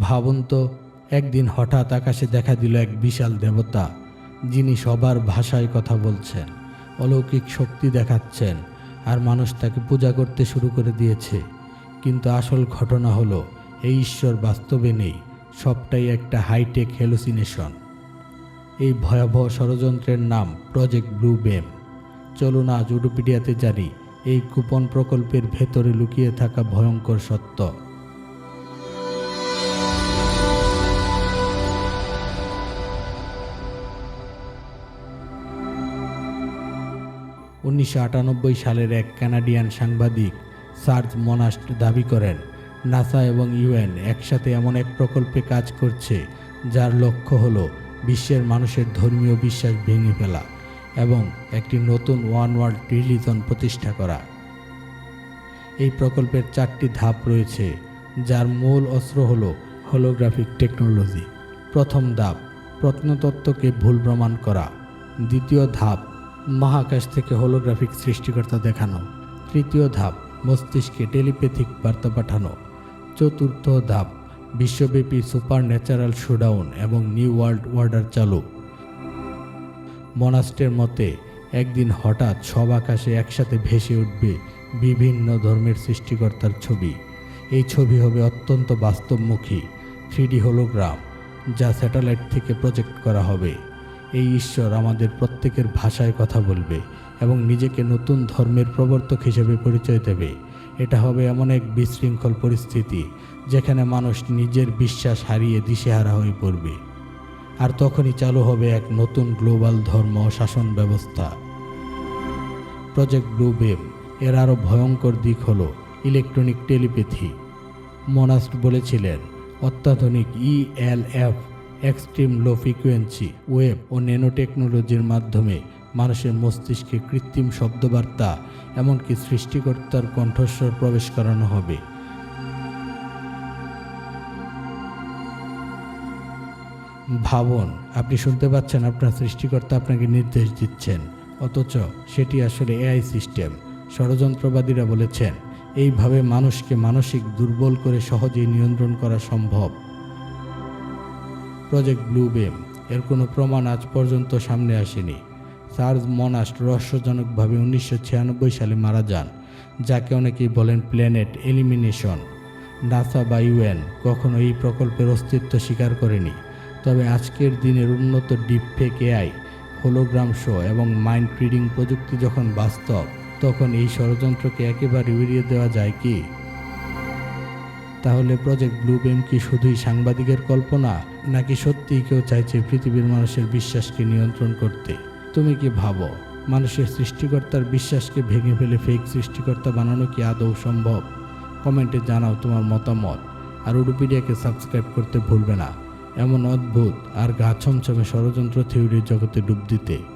ভাবুন তো একদিন হঠাৎ আকাশে দেখা দিল এক বিশাল দেবতা, যিনি সবার ভাষায় কথা বলছেন, অলৌকিক শক্তি দেখাচ্ছেন, আর মানুষ তাকে পূজা করতে শুরু করে দিয়েছে। কিন্তু আসল ঘটনা হলো এই ঈশ্বর বাস্তবে নেই, সবটাই একটা হাইটেক হ্যালুসিনেশন এই ভয়াবহ ষড়যন্ত্রের নাম প্রজেক্ট ব্লু বেম চলুন আজ উডুপিডিয়াতে জানি, এই কুপন প্রকল্পের ভেতরে লুকিয়ে থাকা ভয়ঙ্কর সত্য। উনিশশো আটানব্বই সালের এক কানাডিয়ান সাংবাদিক সার্জ মনাস্ট দাবি করেন, নাসা এবং ইউএন একসাথে এমন এক প্রকল্পে কাজ করছে, যার লক্ষ্য হল বিশ্বের মানুষের ধর্মীয় বিশ্বাস ভেঙে ফেলা এবং একটি নতুন ওয়ান ওয়ার্ল্ড রিলিজন প্রতিষ্ঠা করা। এই প্রকল্পের চারটি ধাপ রয়েছে, যার মূল অস্ত্র হল হোলোগ্রাফিক টেকনোলজি প্রথম ধাপ, প্রত্নতত্ত্বকে ভুল প্রমাণ করা। দ্বিতীয় ধাপ মহাকাশ থেকে হোলোগ্রাফিক সৃষ্টিকর্তা দেখানো। তৃতীয় ধাপ, মস্তিষ্কে টেলিপ্যাথিক বার্তা পাঠানো। চতুর্থ ধাপ, বিশ্বব্যাপী সুপার ন্যাচারাল শোডাউন এবং নিউ ওয়ার্ল্ড অর্ডার চালু। মনাস্টের মতে, একদিন হঠাৎ সব আকাশে একসাথে ভেসে উঠবে বিভিন্ন ধর্মের সৃষ্টিকর্তার ছবি। এই ছবি হবে অত্যন্ত বাস্তবমুখী থ্রিডি হোলোগ্রাম যা স্যাটেলাইট থেকে প্রজেক্ট করা হবে। এই ঈশ্বর আমাদের প্রত্যেকের ভাষায় কথা বলবে এবং নিজেকে নতুন ধর্মের প্রবর্তক হিসেবে পরিচয় দেবে। এটা হবে এমন এক বিশৃঙ্খল পরিস্থিতি যেখানে মানুষ নিজের বিশ্বাস হারিয়ে দিশেহারা হয়ে পড়বে। আর তখনই চালু হবে এক নতুন গ্লোবাল ধর্ম শাসন ব্যবস্থা। প্রজেক্ট ব্লু বেম এর আরও ভয়ঙ্কর দিক হল ইলেকট্রনিক টেলিপ্যাথি মনাস্ট বলেছিলেন, অত্যাধুনিক E ELF extreme low frequency wave ও ন্যানো টেকনোলজির মাধ্যমে মানুষের মস্তিষ্কে কৃত্রিম শব্দবার্তা এমনকি সৃষ্টিকর্তার কণ্ঠস্বর প্রবেশ করানো হবে। ভাবুন, আপনি শুনতে পাচ্ছেন আপনার সৃষ্টিকর্তা আপনাকে নির্দেশ দিচ্ছেন, অথচ সেটি আসলে এআই সিস্টেম, ষড়যন্ত্রবাদীরা বলেছেন। এইভাবে মানুষকে মানসিক দুর্বল করে সহজেই নিয়ন্ত্রণ করা সম্ভব। প্রজেক্ট ব্লু বেম এর কোনো প্রমাণ আজ পর্যন্ত সামনে আসেনি। চার্লস মনাস্ট রহস্যজনকভাবে উনিশশো ছিয়ানব্বই সালে মারা যান, যাকে অনেকেই বলেন প্ল্যানেট এলিমিনেশন। নাসা বা ইউএন কখনো এই প্রকল্পের অস্তিত্ব স্বীকার করেনি, তবে আজকের দিনের উন্নত ডিপফেক এআই, হোলোগ্রাম শো এবং মাইন্ড রিডিং প্রযুক্তি যখন বাস্তব, তখন এই ষড়যন্ত্রকে একেবারে উড়িয়ে দেওয়া যায় কি? তাহলে প্রজেক্ট ব্লু বেম কি শুধুই সাংবাদিকের কল্পনা? নাকি সত্যিই কেউ চাইছে পৃথিবীর মানুষের বিশ্বাসকে নিয়ন্ত্রণ করতে? তুমি কি ভাবো, মানুষের সৃষ্টিকর্তার বিশ্বাসকে ভেঙে ফেলে ফেক সৃষ্টিকর্তা বানানো কি আদৌ সম্ভব? কমেন্টে জানাও তোমার মতামত, আর উডুপিডিয়াকে সাবস্ক্রাইব করতে ভুলবে না। এমন অদ্ভুত আর গা ছমছমে ষড়যন্ত্র থিওরির জগতে ডুব দিতে।